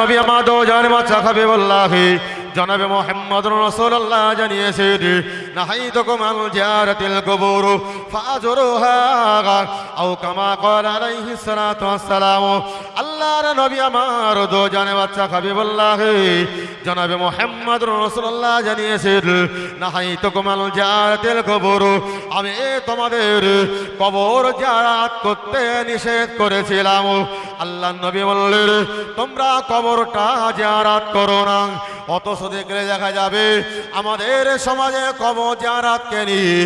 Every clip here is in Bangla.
নবী আমাদো জানে বাচ্চা খাবে বল্লাহি। জনাবে মোহাম্মদ রসুল্লাহ জানিয়েছেন নাহাই তো কমাল জিয়ারতিল কবুর ফাজরুহা আও কামা قال عليه الصلاه والسلام আল্লাহর নবী আমার দো জানে বাচ্চা খাবে বল্লাহে জনাবে মোহাম্মদ রসুল্লাহ জানিয়েছেন নাহাই তো কমাল জিয়ারতিল কবুর আমি তোমাদের কবর জিয়ারাত করতে নিষেধ করেছিলাম আল্লাহ নবী বললেন তোমরা কবরটা জিয়ারাত করো না অথচ দেখলে দেখা যাবে আমাদের সমাজে কবর জিয়ারাতকে নিয়ে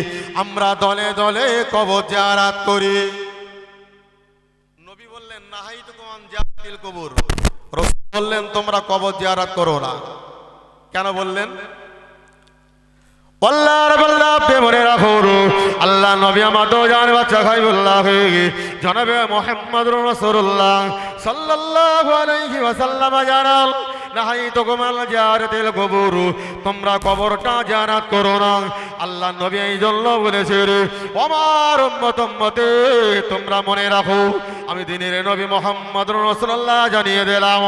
আমরা দলে দলে কবর জিয়ারাত করি। নবী বললেন নাহাই তো কমান জিয়ারাতিল কবর। বললেন, তোমরা কবর জিয়ারাত করো না। কেন বললেন? আল্লাহ নবী আমার তো জানে বাচ্চা খাই বল্লাহ জনাবে মোহাম্মদ রাসূলুল্লাহ সাল্লাল্লাহু আলাইহি ওয়াসাল্লাম জানাল তোমরা কবরটা জারাত করো না। আল্লাহ নবী এই জন্য বলেছে রে তোমরা মনে রাখো, আমি দিনের নবী মোহাম্মদ রাসূলুল্লাহ জানিয়ে দিলাম,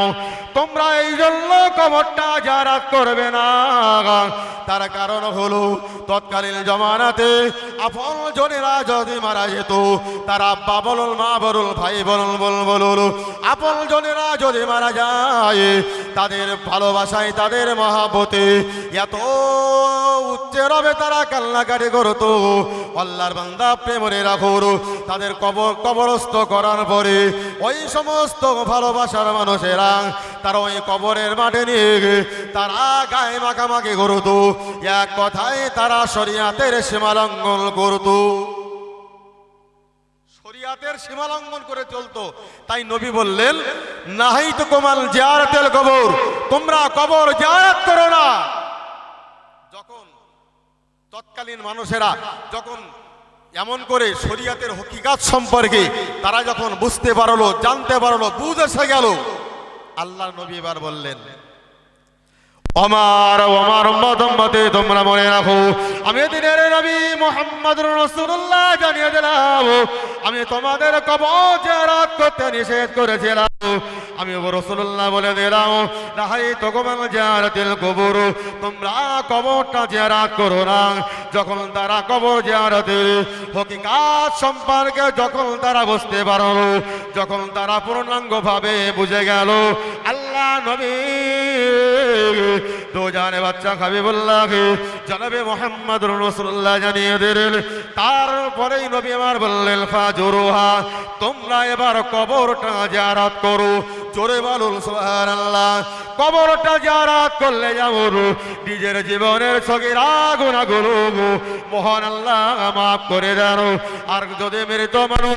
তোমরা এই জন্য কবরটা জারাত করবে না। তার কারণ হলো, তৎকালীন জমানাতে আপন জনেরা যদি মারা যেত, তার আব্বা বলল মা বলল ভাই বলল বল বলল আপন জনেরা যদি মারা যায়, তাদের ভালোবাসায়, তাদের মহাবতে এত উচ্চে রবে তারা কান্নাকাটি করতো। আল্লাহর বান্দা প্রেমরে রাখো তাদের কবর কবরস্থ করার পরে ওই সমস্ত ভালোবাসার মানুষেরা তারা ওই কবরের মাঠে নিয়ে তারা গায়ে মাখামাখি করতো। এক কথায় তারা শরিয়াতের সীমালঙ্ঘন করতো। শরিয়াতের সীমালঙ্ঘন করে চলতো। তাই নবী বললেন, নাহি তো কোমাল জিয়ারতেল কবর, তোমরা কবর জিয়ারত করো না। যখন তৎকালীন মানুষেরা যখন এমন করে শরিয়াতের হকিকাত সম্পর্কে তারা যখন বুঝতে পারল, জানতে পারল, বুঝ গেল আল্লাহ নবী এবার বললেন আমার আমার মতে, তোমরা মনে রাখো, আমি দিনের নবী মোহাম্মদ রসুল্লাহ জানিয়ে দিলাম, আমি তোমাদের কবর জেরাত করতে নিষেধ করেছিলাম। আমি রসুল্লাহ বলে দিলাম নাহাই তগমান জিয়ারাতিল কবর, তোমরা কবরটা জিয়ারাত করো না। যখন তারা কবর জিয়ারাতের হকিকাত সম্পর্কে যখন তারা বুঝতে পারল যখন তারা পূর্ণাঙ্গভাবে বুঝে গেল, আল্লাহ নবী দো জানে বাচ্চা খাবি বললাকে, জানাবে মোহাম্মদ রসুল্লাহ জানিয়ে দিলেন, তারপরেই নবী আমার বললেন, ফাজুরুহা, তোমরা এবার কবরটা জারাত করো। জোরে বলুন, সুবহানাল্লাহ, কবরটা জারাত করলে যেমন নিজের জীবনের সগিরা গুণাগুলো মহান আল্লাহ মাফ করে দেন। আর যদি মৃত মানুষ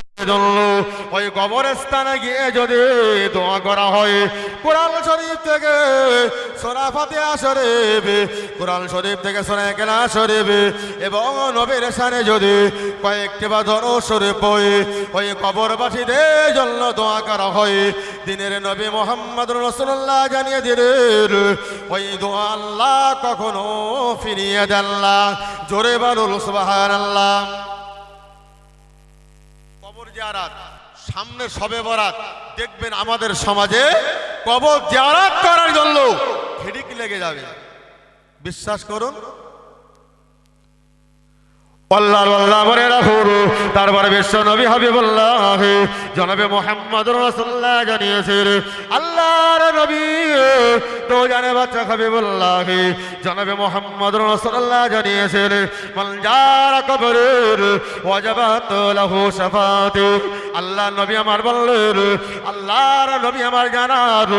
ওই কবরস্থানে গিয়ে যদি দোয়া করা হয়, কোরআন শরীফ থেকে সোনা ফাতিহা শরীফ, কোরআন শরীফ থেকে সোনা কেনা শরীফ, এবং নবীর সানে যদি কয়েকটি বা ধরো শরীফ বই, ওই কবরবাসীদের জন্য দোয়া করা হয়। দিনের নবী মোহাম্মদ রসুল্লাহ জানিয়ে দিলেন, ওই দোয়া আল্লাহ কখনো ফিরিয়ে দেন না। জোরে বারুল সুবাহান আল্লাহ কবর জিয়ারাত, সামনে সবে বরাত, দেখবেন আমাদের সমাজে কবর জিয়ারাত করার জন্য লেগে যাবে। বিশ্বাস করুন আল্লাহ তারপরে বিশ্ব নবী মোহাম্মদ আল্লাহর নবী তো জানে বাচ্চা মোহাম্মদ আল্লাহ নবী আমার বললেন, আল্লাহর নবী আমার জানার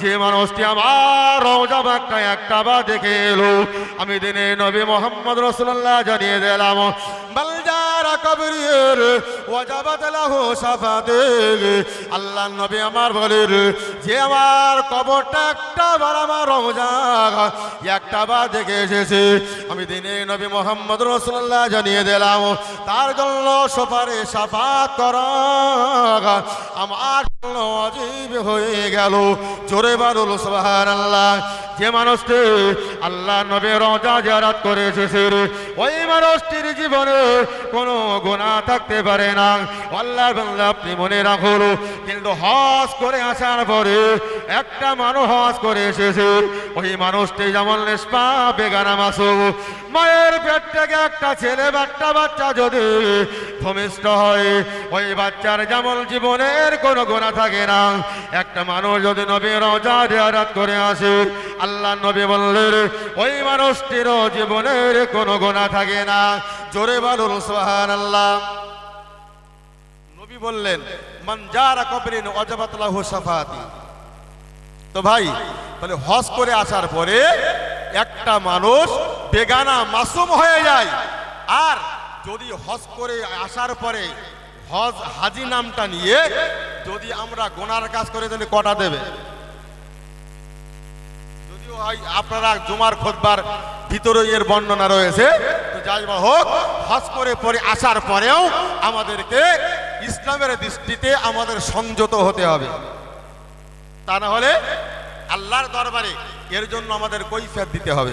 যে মানুষটি আমার রওজা একটা বা দেখে এলো, আমি দিনে নবী মোহাম্মদ রাসূলুল্লাহ জানিয়ে দিলাম বল যারা কবরের ওয়াজাবাত লাহু শাফাত আল্লাহ নবী আমার বলেন যে আমার কবরটা একটা বার আমার রওজা, একটা বার দেখে এসেছে। আমি দিনে নবী মোহাম্মদ রাসূলুল্লাহ জানিয়ে দিলাম, তার জন্য সোপারে সাফাত করা, আমার জন্য অজীব হয়ে গেল। জোরে বারুল সুবহানাল্লাহ। যে মানুষটি আল্লাহ নবী রজা জারাত করে এসেছে ওই মানুষটির জীবনে কোনো গুণা থাকতে পারে না। আল্লাহ বাংলা আপনি মনে রাখুন, কিন্তু হজ করে আসার পরে একটা মানুষ হজ করে এসেছে। ওই মানুষটি যেমন নিষ্পা বেগানা মাসুম। মায়ের পেট থেকে একটা ছেলে বাচ্চা বাচ্চা যদি ভূমিষ্ঠ হয়, ওই বাচ্চার যেমন জীবনের কোনো গোনা থাকে না, একটা মানুষ যদি নবী রোজা করে আসে, আল্লাহ নবী বললেন, ওই মানুষটিরও জীবনের কোনো গোনা থাকে না। জোরে বলুন সোহান আল্লাহ নবী বললেন যারা কবরিন অজাবাত লাহু সাফাতি। তো ভাই, তাহলে হজ করে আসার পরে একটা মানুষ বেগানা মাসুম হয়ে যায়। আর যদি হজ করে আসার পরে হজ হাজি নামটা নিয়ে যদি আমরা গোনার কাজ করে তাহলে কটা দেবে? যদিও হয় আপনারা জুমার খোদবার ভিতরে এর বর্ণনা রয়েছে। তো যাই হোক, হজ করে পরে আসার পরেও আমাদেরকে ইসলামের দৃষ্টিতে আমাদের সংযত হতে হবে। তা না হলে আল্লাহর দরবারে এর জন্য আমাদের কৈফিয়ত দিতে হবে।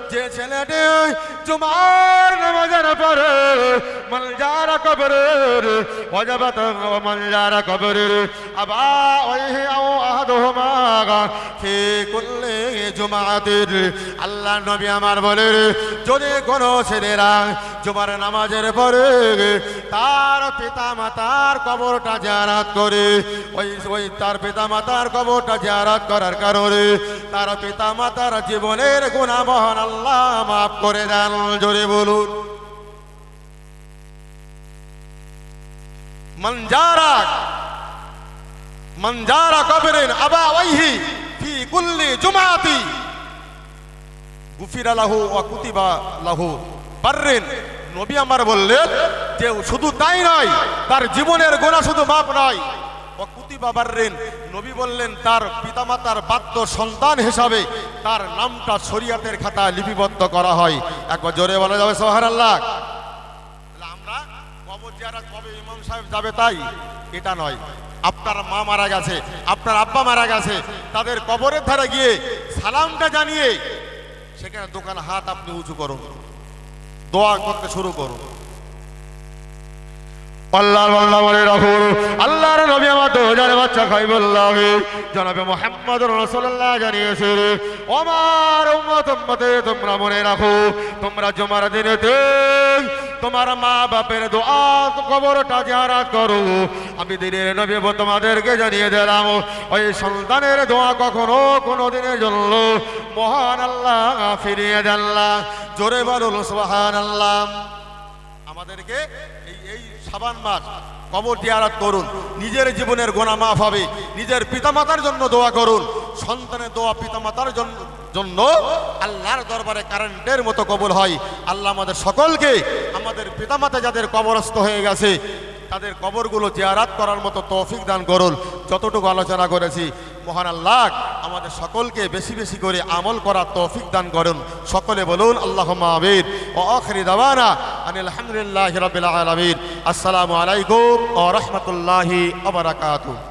যে ছেলেটি জুমার নামাজের পরে মান জারা কবরের অজাবাত মান জারা কবরের জুমআতির আল্লাহ নবী আমার বলেন, যদি কোনো ছেলেরা জুমার নামাজের পরে তার পিতা মাতার কবরটা জারাত করে, ওই ওই তার পিতা মাতার কবরটা জারাত করার কারণে তার পিতা মাতার জীবনের গুণাবহন আল্লাহ মাফ করে দেন, জোরে বলুন। মঞ্জারা মঞ্জারা কবরিন আবা ওয়াইহি ফি কুল্লি জুমাতি গুফিরা লাহু ওয়া কুতিবা লাহু বাররিন। নবী আমার বললেন যে শুধু তাই নয়, তার জীবনের গোনা শুধু মাপ নয়। বাররিন। নবী বললেন, তার পিতামাতার বাদ্য সন্তান হিসাবে তার নামটা শরিয়াতের খাতায় লিপিবদ্ধ করা হয়। একবার জোরে বলা যাবে সোহার আল্লাহ আমরা কবর জিয়ারত কবে ইমাম সাহেব যাবে তাই? এটা নয়। আপনার মা মারা গেছে, আপনার আব্বা মারা গেছে, তাদের কবরের ধারে গিয়ে সালামটা জানিয়ে, সেখানে দোকান হাত আপনি উঁচু করুন, দোয়া করতে শুরু করুন। নবী আমার তো জানে বাচ্চা খাই জানিয়েছে মনে তোমরা তোমার মা বাপের দোয়া, কবরটা আমি দিনের নবী তোমাদেরকে জানিয়ে দিলাম, ওই সন্তানের দোয়া কখনো কোনো দিনের জন্য মহান আল্লাহ ফিরিয়ে দেন জোরে বলুন আল্লাহ আমাদেরকে সাবান মাস, কবর জিয়ারাত করুন। নিজের জীবনের গোনা মাফ হবে। নিজের পিতামাতার জন্য দোয়া করুন। সন্তানের দোয়া পিতামাতার জন্য জন্য আল্লাহর দরবারে কারেন্টের মতো কবুল হয়। আল্লাহ আমাদের সকলকে, আমাদের পিতামাতা যাদের কবরস্থ হয়ে গেছে, তাদের কবরগুলো জিয়ারাত করার মতো তৌফিক দান করুন। যতটুকু আলোচনা করেছি, মহান আল্লাহ, আমাদের সকলকে বেশি বেশি করে আমল করার তৌফিক দান করুন। সকলে বলুন আল্লাহ আমির ও আখরি দাওয়ানা আনিল আলহামদুলিল্লাহ রাব্বিল আলামিন। আসসালামু আলাইকুম ওয়া রাহমাতুল্লাহি ওয়া বারাকাতুহু।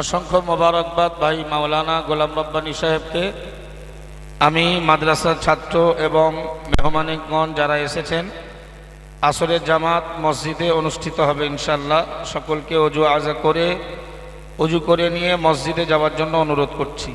অসংখ্য মোবারকবাদ ভাই মাওলানা গোলাম রব্বানী সাহেবকে। আমি মাদ্রাসার ছাত্র এবং মেহমানিকগণ যারা এসেছেন, আসরের জামাত মসজিদে অনুষ্ঠিত হবে ইনশাল্লাহ সকলকে অজু আজা করে, অজু করে নিয়ে মসজিদে যাওয়ার জন্য অনুরোধ করছি।